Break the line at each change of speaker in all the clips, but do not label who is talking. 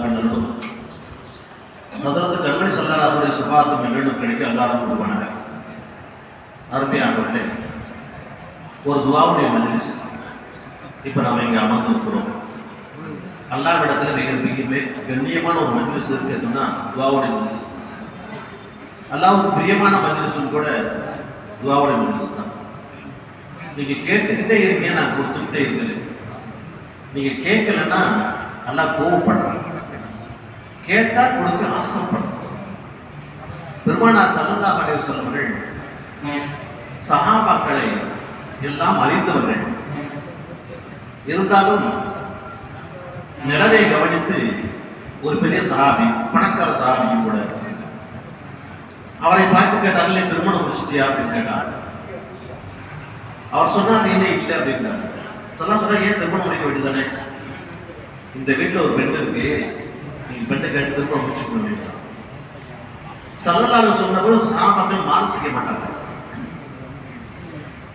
பண்ணணும் ஹசரத்து கண்மணி சல்லாருடைய சுபாத்து மீண்டும் கிடைக்க எல்லாரும் கொடுப்பானாங்க அருமையானவர்களே ஒரு துவாவுடைய மஜ்லிஸ் இப்போ நாம் இங்கே அமர்ந்திருக்கிறோம் அல்லாவிடத்தில் மிக மிக மிக கண்ணியமான ஒரு மஜ்லிஸ் இருக்கு அப்படின்னா துவாவுடைய மஜ்லிஸ். அல்லாவுக்கு பிரியமான மஜ்லிஸும் கூட துவாவுடைய மஜ்லிஸ் தான். நீங்கள் கேட்டுக்கிட்டே இருக்கீங்க நான் கொடுத்துக்கிட்டே இருக்கிறேன். நீங்கள் கேட்கலன்னா நல்லா கோவப்படுறேன் கேட்டால் கொடுக்க ஆசைப்படுறாங்க பெருமானார் சல்லல்லாஹு அலைஹி வஸல்லமர்கள் சஹாபாக்களை எல்லாம் அறிந்தவர்கள் இருந்தாலும் நிலவை கவனித்து ஒரு பெரிய சகாபி பணக்கார சகாபியும் கூட அவரை பார்த்து கேட்டார் திருமணம் முடிச்சிட்டியா? அப்படின்னு கேட்டார். அவர் சொன்னார் நீ என்ன இல்லை அப்படின்னாரு. சொல்ல சொன்னா ஏன் திருமணம் முடிக்க வேண்டியதானே இந்த வீட்டில் ஒரு பெண் இருக்கு நீங்க பெண்ணை கேட்டு திரும்ப முடிச்சுக்கணும் அப்படின்னா சல்லல்லாஹு சொன்னபோது சாபாக்கள் மாறு செய்ய மாட்டாங்க.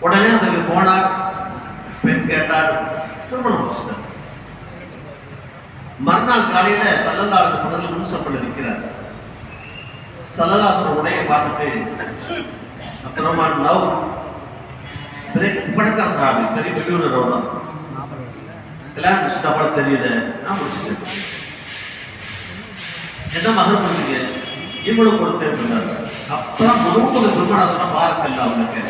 உடனே அதுக்கு போனார் பெண் கேட்டார் திருமணம் முடிச்சிட்டார். மறுநாள் காலையில சல்லல்லாஹு பக்கத்தில் முன்சப்பல் நிற்கிறார் சல்லல்லாஹு உடைய பார்த்துட்டு அப்புறமா லவ். பெரிய சாமி பெரிய வெளியூர் ரோடம் கல்யாணம் முடிச்சுட்டா போல தெரியுது நான் முடிச்சுட்டேன். என்ன மகன் கொடுத்தீங்க இவ்வளவு கொடுத்தேன் அப்புறம் அப்பதான் முதல் முதல் திருமணம் பாரக்கல்ல அவனுக்கு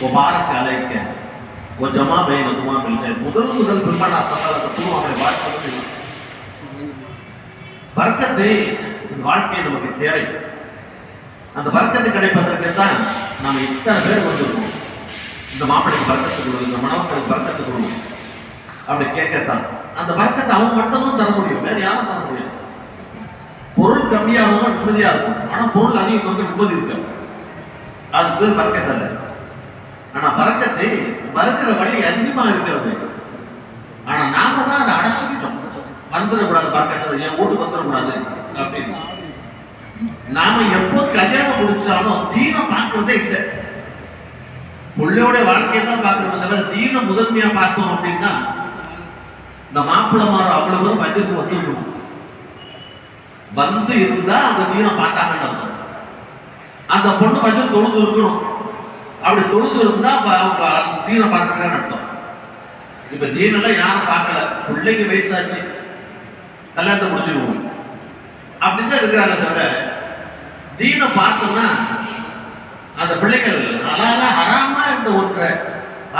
ஓ பாரக்க அலைக்க ஓ ஜமா பையன் துமா பையன் முதல் முதல் திருமணம் அப்பதான் அந்த துருவாங்களை வாழ்க்கை வர்க்கத்தை வாழ்க்கை நமக்கு தேவை. அந்த வர்க்கத்தை கிடைப்பதற்கு தான் நாம் இத்தனை பேர் வந்திருக்கோம். இந்த மாப்பிளைக்கு வர்க்கத்தை கொடுங்க இந்த மணமக்களுக்கு வர்க்கத்தை கொடுங்க. அப்படி கேட்கத்தான். அந்த வர்க்கத்தை அவன் மட்டும்தான் தர முடியும் வேறு யாரும் தர முடியும் பொருள் கம்மியாகவும் நிம்மதியாக இருக்கும். ஆனால் பொருள் அதிகம் வந்து நிம்மதி இருக்கு அது பேர் பறக்கத்தல்ல ஆனால் பறக்கத்தை மறுக்கிற வழி அதிகமாக இருக்கிறது. ஆனால் நாம தான் அதை அடைச்சிக்கிட்டோம். வந்துடக்கூடாது வர்க்கத்தை என் வீட்டுக்கு வந்துடக்கூடாது அப்படின்னு. நாம எப்போ கல்யாணம் முடிச்சாலும் தீனம் பார்க்கறதே இல்லை. பிள்ளையோட வாழ்க்கையை தான் பார்க்கறோம் தவிர தீன முதன்மையா பார்த்தோம் அப்படின்னா இந்த மாப்பிள்ளை மாறும் அவ்வளவு பேரும் பட்ஜெட்டுக்கு வந்துருக்கணும் வந்து இருந்தா அந்த தீனை பார்த்தாங்கன்னு அர்த்தம் அந்த பொண்ணு கொஞ்சம் தொழுது இருக்கணும். அப்படி தொழுது இருந்தா அவங்க தீனை பார்த்துக்கிறான்னு அர்த்தம் இப்ப தீனெல்லாம் யாரும் பார்க்கல. பிள்ளைங்க வயசாச்சு. கல்யாணத்தை முடிச்சிருவோம். அப்படிதான் இருக்கிறாங்க தவிர தீனை பார்த்தோம்னா அந்த பிள்ளைகள் அலாலா அறாமா இருந்த ஒன்றை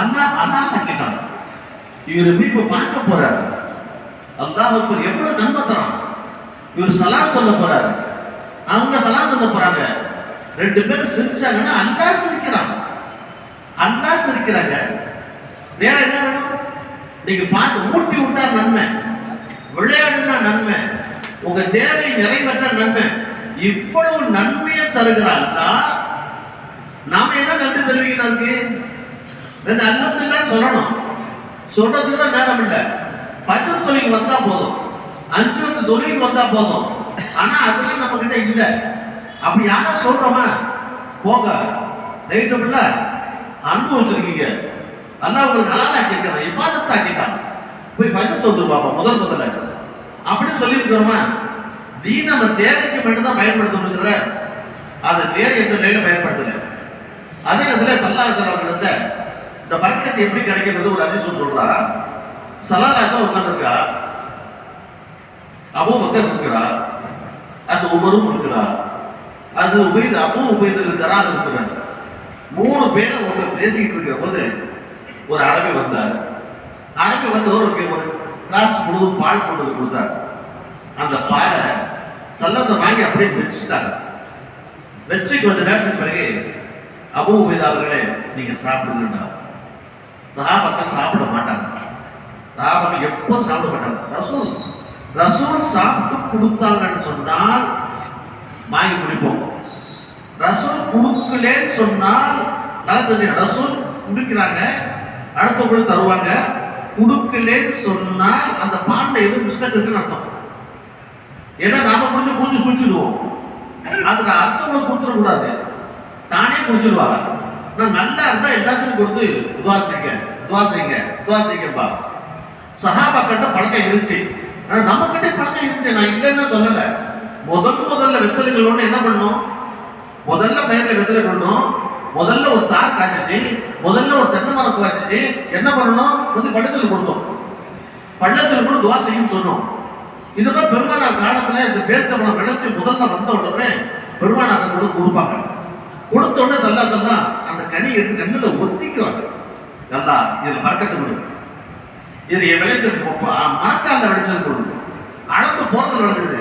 அண்ணா அண்ணா ஆக்கிட்டான் இவர் மீட்பு பார்க்க போறாரு. அல்லாஹ் எவ்வளவு நன்மை தரான் இவர் சலாம் சொல்ல போறாரு. அவங்க சலாம் சொல்ல போறாங்க. ரெண்டு பேரும் சிரிச்சாங்கன்னா அல்லா சிரிக்கிறான். அல்லா சிரிக்கிறாங்க. வேற என்ன வேணும்? நீங்க பார்த்து ஊட்டி விட்டா நன்மை. விளையாடுனா நன்மை. உங்க தேவை நிறைவேற்ற நன்மை. இவ்வளவு நன்மையை தருகிற தான் நாம என்ன நன்றி தெரிவிக்கிறதுக்கு ரெண்டு அல்ஹம்துலில்லாஹ் சொல்லணும். சொல்றதுக்கு தான் நேரம் இல்லை ஃபஜ்ர் தொழில் வந்தா போதும். அஞ்சு வந்து தொழில் வந்தா போதும். ஆனா அதெல்லாம் நம்ம கிட்ட இல்ல. அப்படி யாரா சொல்றோமா போங்க. நைட்டு இல்ல அன்பு வச்சிருக்கீங்க அல்லாஹ் உங்களுக்கு ஹலாலா கேட்கிறேன் இப்பாதத்தா கேட்டான். போய் ஃபஜ்ர் தொழுது பாப்பா முதல் முதல்ல அப்படின்னு சொல்லியிருக்கிறோமா? தீ நம்ம தேவைக்கு மட்டும் தான் பயன்படுத்தணுங்கிற அதை வேறு எந்த நிலையில பயன்படுத்தல. அதே நேரத்தில் சல்லாஹல் அவர்கள் இருந்த இந்த பழக்கத்தை எப்படி கிடைக்கிறது ஒரு அதிசயம் சொல்றாரா சல்லாஹ் உட்காந்துருக்கா அபு மக்கள் இருக்கிறார். அந்த உமரும் இருக்கிறார். அது உபயோக அபு உபயோக இருக்கிறார் இருக்கிறார். மூணு பேரும் ஒருத்தர் பேசிக்கிட்டு இருக்கிற போது ஒரு அரபி வந்தார். அரபி வந்தவர் ஒரு காசு கிளாஸ் முழுவதும் பால் கொண்டு கொடுத்தார். அந்த பாலை சல்லத்தை வாங்கி அப்படியே வச்சுட்டாங்க. வச்சு கொஞ்ச நேரத்துக்கு பிறகு அபூ உபைதா அவர்களே நீங்கள் சாப்பிடுங்கடா. சகாபாக்கள் சாப்பிட மாட்டாங்க. சகாபாக்கள் எப்போ சாப்பிட மாட்டாங்க ரசூல். ரசூல் சாப்பிட்டு கொடுத்தாங்கன்னு சொன்னால் வாங்கி குடிப்போம். ரசூல் கொடுக்கலன்னு சொன்னால் நல்லா தெரியும். ரசூல் குடிக்கிறாங்க அடுத்தவங்களுக்கு தருவாங்க. கொடுக்கலன்னு சொன்னால் அந்த பாலில் எதுவும் மிஸ்டேக் இருக்குன்னு அர்த்தம். ஏன்னா நாம கொஞ்சம் பூஜை சூழ்ச்சிடுவோம் அதுக்கு அர்த்தங்களை கொடுத்துடக்கூடாது. தானே குடிச்சிடுவாங்க. நான் நல்லா இருந்தா எல்லாத்துக்கும் கொடுத்து துவா செய்யுங்க துவா செய்யுங்க துவா செய்யுங்கப்பா சஹாபாக்கிட்ட பழக்கம் இருந்துச்சு. நம்ம கிட்டே பழக்கம் இருந்துச்சு. முதல் முதல்ல வெத்தலை என்ன பண்ணணும்? முதல்ல பெயர்ல வெத்தலை பண்ணோம் முதல்ல ஒரு தார் காய்ச்சிச்சு. முதல்ல ஒரு தென்னை மரம் காய்ச்சிச்சு. என்ன பண்ணணும்? கொஞ்சம் பள்ளத்தில் கொடுத்தோம் பள்ளத்தில் கூட துவா செய்யும் சொன்னோம். இது மாதிரி பெருமானார் காலத்தில் இந்த பேர்ச்சம்பளம் விளைச்சி முதல்ல வந்த உடனே பெருமானார் கூட கொடுப்பாங்க. கொடுத்த உடனே சல்லா சொல்லா அந்த கனி எடுத்து கண்ணில் ஒத்திக்குவாங்க. நல்லா இதில் பறக்கத்து முடியும் இது என் விளைச்சல் மரக்கால விளைச்சல் கொடு அளந்து போறதுல விளைச்சது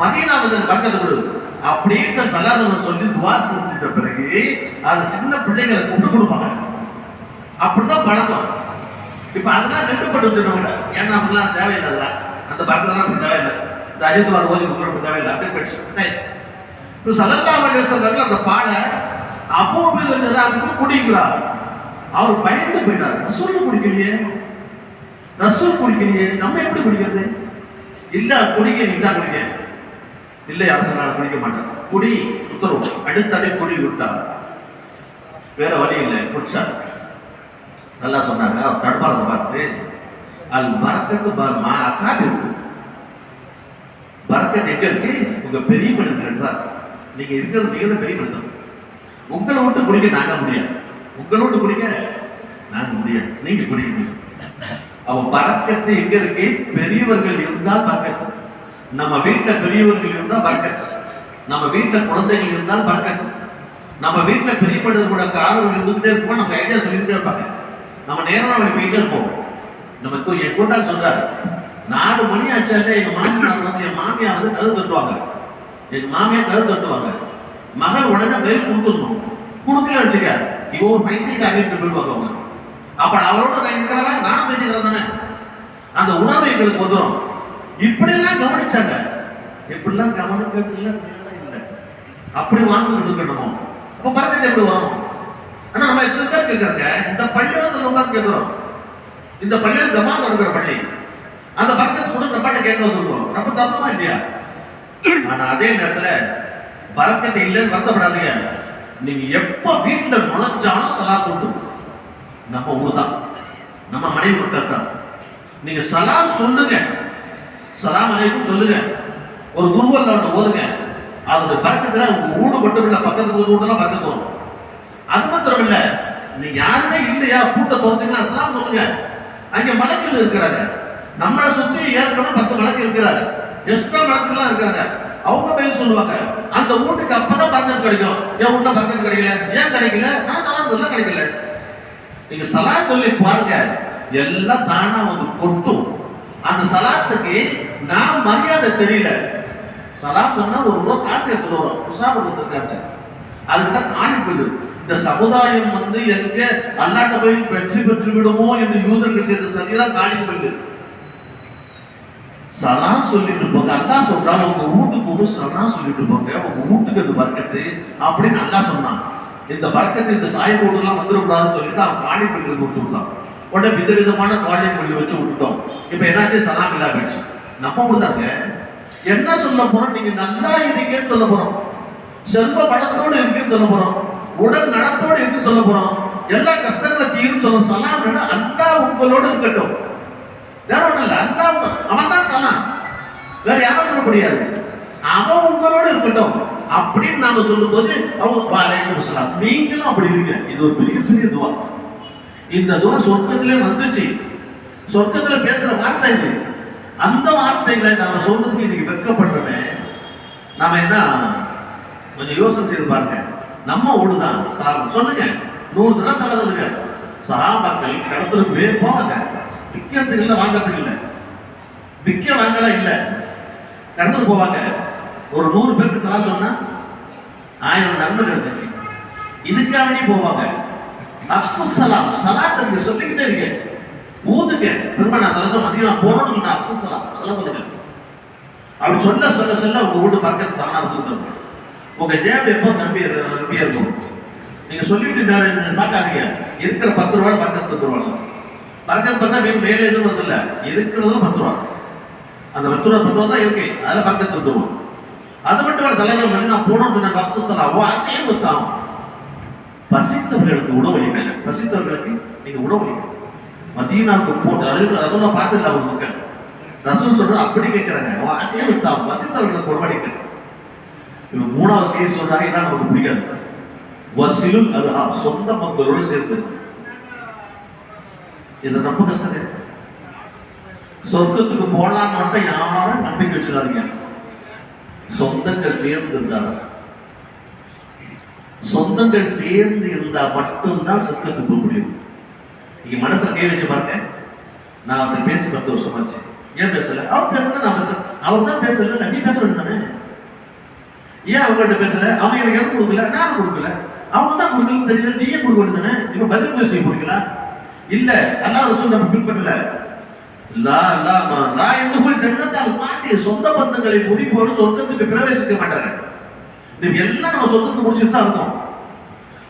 மதீனாவதன் பறக்கத்து கொடு. அப்படின்னு சல்லாதவர் சொல்லி துவா செஞ்சிட்ட பிறகு அது சின்ன பிள்ளைகளை கொண்டு கொடுப்பாங்க. அப்படிதான் பழக்கம். இப்ப அதெல்லாம் கட்டுப்பட்டு வச்சுருவாங்க ஏன்னா அப்படிலாம் தேவையில்லை அதெல்லாம். அந்த பக்கத்துலாம் அப்படி தேவையில்லை. இந்த அஜித்வார் ஓதி கொடுக்குறது தேவையில்லை. அப்படி போயிடுச்சு. இப்போ சல்லல்லா அலையம் அந்த பாலை அப்போபில் இருக்கிறார் குடிக்கிறார். அவர் பயந்து போயிட்டார். சூரிய குடிக்கலையே. ரசூல் குடிக்கலையே நம்ம எப்படி குடிக்கிறது? இல்ல குடிக்க நீ தான் குடிக்க. இல்லை யாரும் சொன்னாலும் குடிக்க மாட்டேன். குடி உத்தரவு. அடுத்தடை குடி விட்டா வேற வழி இல்லை குடிச்சார் நல்லா சொன்னாங்க. அவர் தடுப்பாளத்தை பார்த்து அது மறக்கத்து பாருமா அக்காட்டு இருக்கு. வரக்கத்து எங்க இருக்கு? உங்க பெரிய மனிதர்கள் தான் நீங்க இருக்கிறது நீங்க தான் பெரிய மனிதன் உங்களை விட்டு குடிக்க நாங்க முடியாது. உங்களை விட்டு குடிக்க நாங்க முடியாது. நீங்க குடிக்க முடியும் அவன் பறக்கத்து எங்க இருக்கு? பெரியவர்கள் இருந்தால் பறக்கத்து. நம்ம வீட்டுல பெரியவர்கள் இருந்தால் பறக்கத்து. நம்ம வீட்டுல குழந்தைகள் இருந்தால் பறக்கத்து. நம்ம வீட்டுல பெரிய கூட காரணம் இருந்துகிட்டே இருப்போம் நம்ம ஐடியா சொல்லிக்கிட்டே இருப்பாங்க. நம்ம நேரம் அவளுக்கு போயிட்டே இருப்போம். நம்ம இப்போ என் கூட்டாளி சொல்றாரு நாலு மணி ஆச்சாலே எங்க மாமியார் வந்து என் மாமியார் வந்து கரு தட்டுவாங்க. எங்க மாமியார் கரு தட்டுவாங்க. மகள் உடனே பெயில் கொடுத்துடணும். கொடுக்கல வச்சுக்காது இவ ஒரு பைத்தியக்காரிட்டு போயிடுவாங்க அவங்க. அப்ப அவரோட நான் இருக்கிறவன் நான் உணர்வு எங்களுக்கு வந்துடும் இப்படியெல்லாம் கவனிச்சாங்க. இப்படிலாம் கவனிக்கிறதுல வேலை இல்லை. அப்படி வாங்கிட்டு இருக்கணும் அப்ப பறக்கத்தை எப்படி வரும்? ஆனா நம்ம இப்படி பேர் கேட்குறாங்க இந்த பள்ளிவாசல் உட்காந்து கேட்கிறோம் இந்த பள்ளியில் ஜமா நடக்கிற பள்ளி. அந்த பறக்கத்து கூட நம்மகிட்ட கேட்க வந்துருக்கோம். ரொம்ப தப்புமா இல்லையா? ஆனா அதே நேரத்துல பறக்கத்தை இல்லைன்னு வருத்தப்படாதீங்க. நீங்க எப்ப வீட்டுல நுழைஞ்சாலும் சலா கொண்டு நம்ம ஊர் தான் நம்ம மனைவி மக்கள் தான் நீங்க சலாம் சொல்லுங்க. சலாம் அலைக்கும் சொல்லுங்க. ஒரு குருவல்ல ஒன்று ஓதுங்க. அதோட பறக்கத்துல உங்க ஊடு மட்டும் இல்லை பக்கத்து ஊர் வீடுலாம் பறக்க போகும் அது மாத்திரம் இல்ல. நீங்க யாருமே இல்லையா? கூட்ட தோறீங்களா சலாம் சொல்லுங்க. அங்க மலக்கில் இருக்கிறாங்க. நம்மளை சுத்தி ஏற்கனவே பத்து மலக்கு இருக்கிறாரு எக்ஸ்ட்ரா மலக்கெல்லாம் இருக்கிறாங்க. அவங்க மேல் சொல்லுவாங்க. அந்த வீட்டுக்கு அப்பதான் பறக்கத்து கிடைக்கும். என் வீட்டுல பறக்கத்து கிடைக்கல? ஏன் கிடைக்கல? நான் சலாம் சொல்ல கிடைக்கல. நீங்க சலாம் சொல்லி பாருங்க. எல்லாம் தானா வந்து கொட்டும். அந்த சலாத்துக்கு நான் மரியாதை தெரியல. சலாம் சொன்னா ஒரு ரூபா காசு எடுத்துட்டு வரும் புசாபு கொடுத்துருக்காங்க அதுக்கு தான் இந்த சமுதாயம் வந்து எங்க அல்லாட்ட போய் வெற்றி பெற்று விடுமோ என்று யூதர்கள் செய்த சதிதான் காணி சலா சொல்லிட்டு போங்க அல்லா சொல்றாங்க உங்க வீட்டுக்கு ஒரு சலா சொல்லிட்டு போங்க உங்க வீட்டுக்கு அந்த பறக்கத்து அப்படின்னு அல்லா சொன்னான். இந்த பறக்கத்து இந்த சாய் போட்டுலாம் வந்துடக்கூடாதுன்னு சொல்லிட்டு அவன் காணி கொடுத்துருந்தான். கொடுத்து உடனே விதவிதமான காணி மொழி வச்சு விட்டுட்டோம். இப்போ என்னாச்சு? சலாம் இல்லா போயிடுச்சு நம்ம கொடுத்தாங்க என்ன சொல்ல போறோம்? நீங்க நல்லா இருக்கீங்கன்னு சொல்ல போறோம். செல்வ பலத்தோடு இருக்குன்னு சொல்ல போறோம். உடல் நலத்தோடு இருக்குன்னு சொல்ல போறோம். எல்லா கஷ்டங்களை தீரும் சொல்ல சலாம் அல்லா உங்களோடு இருக்கட்டும். வேற ஒன்றும் இல்லை. அல்லா அவன் தான் சலாம். வேற யாரும் சொல்ல முடியாது. அவன் உங்களோடு இருக்கட்டும். அப்படின்னு நாம சொல்லும்போது அவங்க வாழைக்கும் சலாம். நீங்களும் அப்படி இருங்க. இது ஒரு பெரிய பெரிய துவா. இந்த துவா சொர்க்கத்திலே வந்துச்சு. சொர்க்கத்துல பேசுற வார்த்தை இது. அந்த வார்த்தைகளை நாம சொல்றதுக்கு இன்னைக்கு வெட்கப்படுறோமே நாம என்ன? கொஞ்சம் யோசனை செய்து பாருங்க. நம்ம ஓடுதான் சாபம் சொல்லுங்க. நூறு தடவை தலை சொல்லுங்க சஹாபாக்கள் போய் போவாங்க. விற்கிறதுக்கு இல்லை வாங்கறதுக்கு இல்லை. விற்க வாங்கலாம் இல்லை. கடத்துட்டு போவாங்க. ஒரு நூறு பேருக்கு சலா சொன்னா ஆயிரம் நன்மை கிடைச்சிச்சு. இதுக்காகவே போவாங்க. அப்சஸ் சலாம் சலாத்துக்கு சொல்லிக்கிட்டே இருக்க ஊதுங்க. திரும்ப நான் தலைவர் மதியம் போறோம்னு சொன்ன அப்சஸ் சலாம் சொல்ல சொல்லுங்க அப்படி சொல்ல சொல்ல சொல்ல உங்க வீட்டு பறக்கிறது தானா வந்துருக்கணும் உங்க ஜேபு எப்போ நம்பி நம்பியா இருக்கும்? நீங்க சொல்லிட்டு நான் பார்க்காதீங்க. இருக்கிற பத்து ரூபாய் பறக்கிறது பத்து ரூபாய் பறக்கிறது பார்த்தா வீடு மேலே எதுவும் வந்து இருக்கிறதும் பத்து ரூபா. அந்த பத்து ரூபா பத்து ரூபா தான் இருக்கு. அதில் பறக்கிறது வந்துருவோம் அது மட்டும் தலைவர் வந்து நான் போனோம்னு சொன்ன கஷ்டம் சொல்லலாம் அதையும் பசித்தவர்களுக்கு உணவளிங்க. பசித்தவர்களுக்கு நீங்க உணவளிங்க. மதீனாவுக்கு போட்டு அதுக்கு ரசூலா பார்த்துல அவங்க மக்கள். ரசூல் சொல்றது அப்படி கேட்கிறாங்க. அதையும் தான் பசித்தவர்களுக்கு உணவளிங்க மூணாவது செய்ய சொல்றாங்க இதான் நமக்கு பிடிக்காது வசிலும் அது சொந்த மக்களோடு சேர்ந்து. இது ரொம்ப கஷ்டம். சொர்க்கத்துக்கு போகலான்னு மட்டும் யாரும் நம்பிக்கை வச்சிடாதீங்க சொந்தங்கள் சேர்ந்து இருந்தாலும் சொந்தங்கள் சேர்ந்து இருந்தா மட்டும்தான் சொர்க்கத்துக்கு போக முடியும். நீங்க மனசுல கை வச்சு பாருங்க. நான் அப்படி பேசி பத்து வருஷம் ஆச்சு. ஏன் பேசல? அவர் பேசல நான் பேசல. அவர் தான் பேசல நீ பேச வேண்டியதானே ஏன் அவங்கள்ட்ட பேசல? அவன் எனக்கு எதுவும் கொடுக்கல நானும் கொடுக்கல. அவங்க தான் கொடுக்கலன்னு தெரியல நீயே கொடுக்க வேண்டியதானே இப்ப பதில் பேசி போறீங்களா இல்ல அல்லாஹ் ரசூல் நம்ம பின்பற்றல. லா லா மா லா என்று போய் ஜன்னத்தால் பாட்டி சொந்த பந்தங்களை முடிப்போடு சொந்தத்துக்கு பிரவேசிக்க மாட்டாங்க எல்லாம் நம்ம சொந்தத்தை முடிச்சுட்டு தான் இருக்கோம்.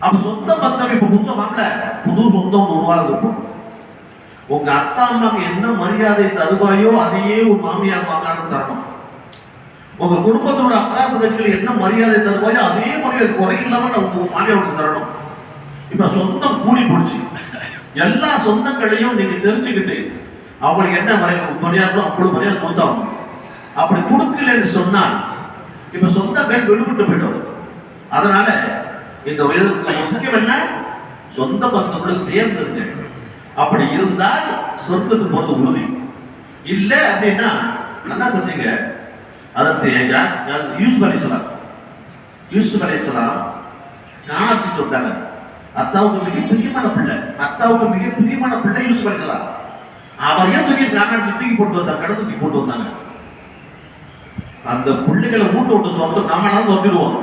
அப்ப சொந்த பத்தம் இப்ப புதுசா வாங்கல புது சொந்தம் உருவாக இருக்கும் உங்க அத்தா அம்மாக்கு என்ன மரியாதை தருவாயோ அதையே ஒரு மாமியார் மாமனாரும் தரணும். உங்க குடும்பத்தோட அக்கா தங்கச்சிகள் என்ன மரியாதை தருவாயோ அதே மரியாதை குறையில்லாம நான் உங்க மாமியாருக்கு தரணும். இப்ப சொந்தம் கூடி போச்சு. எல்லா சொந்தங்களையும் நீங்க தெரிஞ்சுக்கிட்டு அவங்களுக்கு என்ன மரியாதை மரியாதை அவ்வளவு மரியாதை கொடுத்தாங்க அப்படி கொடுக்கலன்னு சொன்னால் இப்ப சொந்த பேர் வெளிப்பட்டு போயிடும். அதனால இந்த உயர்வுக்கு முக்கியம் என்ன? சொந்த பந்தத்தோட சேர்ந்துருங்க. அப்படி இருந்தால் சொர்க்கத்துக்கு போறது உறுதி. இல்ல அப்படின்னா நல்லா தெரிஞ்சுங்க அதற்கு யார் யூஸ் யூசுப் யூஸ் யூசுப் அலிஸ்லாம் காணாட்சி சொல்லிட்டாங்க அத்தாவுக்கு மிக பிரியமான பிள்ளை. அத்தாவுக்கு மிக பிரியமான பிள்ளை யூசுப் பண்ணிக்கலாம் அவர் ஏன் தூக்கி காணாட்சி தூக்கி போட்டு வந்தாங்க? கடத்து தூக்கி போட்டு வந்தாங்க. அந்த பிள்ளைகளை மூட்டை விட்டு துரத்து நாமளாம் துரத்திடுவோம்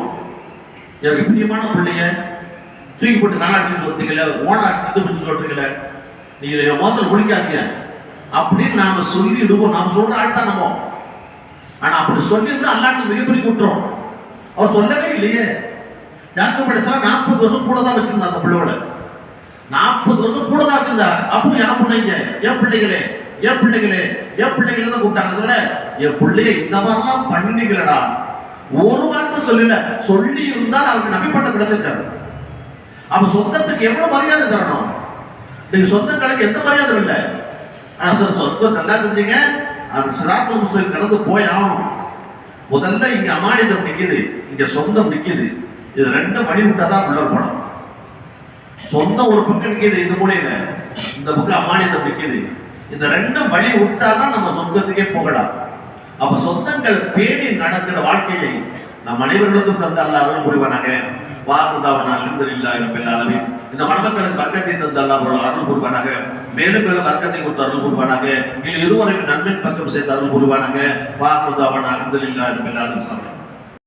எனக்கு பிரியமான பிள்ளைய தூக்கி போட்டு காணாட்சி வந்தீங்கல்ல ஓனா அடிச்சுட்டு சொல்றீங்கள நீங்கள் என் முகத்தில் குளிக்காதீங்க அப்படின்னு நாம சொல்லிடுவோம். நாம் சொல்ற ஆள் தான் நம்ம. ஆனா அப்படி சொல்லியிருந்தா அல்லாட்டு மிகப்பெரிய குற்றம் அவர் சொல்லவே இல்லையே. யாருக்கு படிச்சா நாற்பது வருஷம் கூட தான் வச்சிருந்தா அந்த பிள்ளைகளை. நாற்பது வருஷம் கூட தான் வச்சிருந்தா அப்போ என் பிள்ளைங்க? என் பிள்ளைகளே. என் பிள்ளைகளே என் பிள்ளைகளை தான் கூப்பிட்டாங்க. என் பிள்ளைய இந்த மாதிரிலாம் பண்ணிக்கலடா. ஒரு வார்த்தை சொல்லல. சொல்லி இருந்தால் அவருக்கு நம்பிப்பட்ட கிடைச்சிருக்காரு அப்ப சொந்தத்துக்கு எவ்வளவு மரியாதை தரணும்? நீங்க சொந்தங்களுக்கு எந்த மரியாதை இல்லை. ஆனா சொ- சொ- நல்லா இருந்தீங்க அந்த சிராத்த முஸ்லிம் கடந்து போய் ஆகணும். முதல்ல இங்க அமானிதம் நிக்குது. இங்க சொந்தம் நிக்குது. இது ரெண்டும் வழி விட்டாதான் உள்ள போலாம் சொந்தம் ஒரு பக்கம் நிக்குது இந்த மூலையில. இந்த பக்கம் அமானிதம் நிக்குது. இந்த ரெண்டும் வழி விட்டாதான் நம்ம சொர்க்கத்துக்கே போகலாம். அப்ப சொந்தங்கள் பேணி நடக்கிற வாழ்க்கையை நம் அனைவர்களுக்கும் தந்த அல்ல அருள் புரிவானாங்க வாக்குதாவனா இல்லா ரபில் ஆலமீன். இந்த மணமக்களுக்கு பக்கத்தை தந்த அல்லா அவர்கள் அருள் புரிவானாக மேலும் மேலும் வர்க்கத்தை கொடுத்து அருள் புரிவானாக இல்லை இருவரையும் நன்மை பக்கம் சேர்த்து அருள் புரிவானாங்க வாக்குதாவனா அலமதுல்லா ரபில் ஆலமீன்.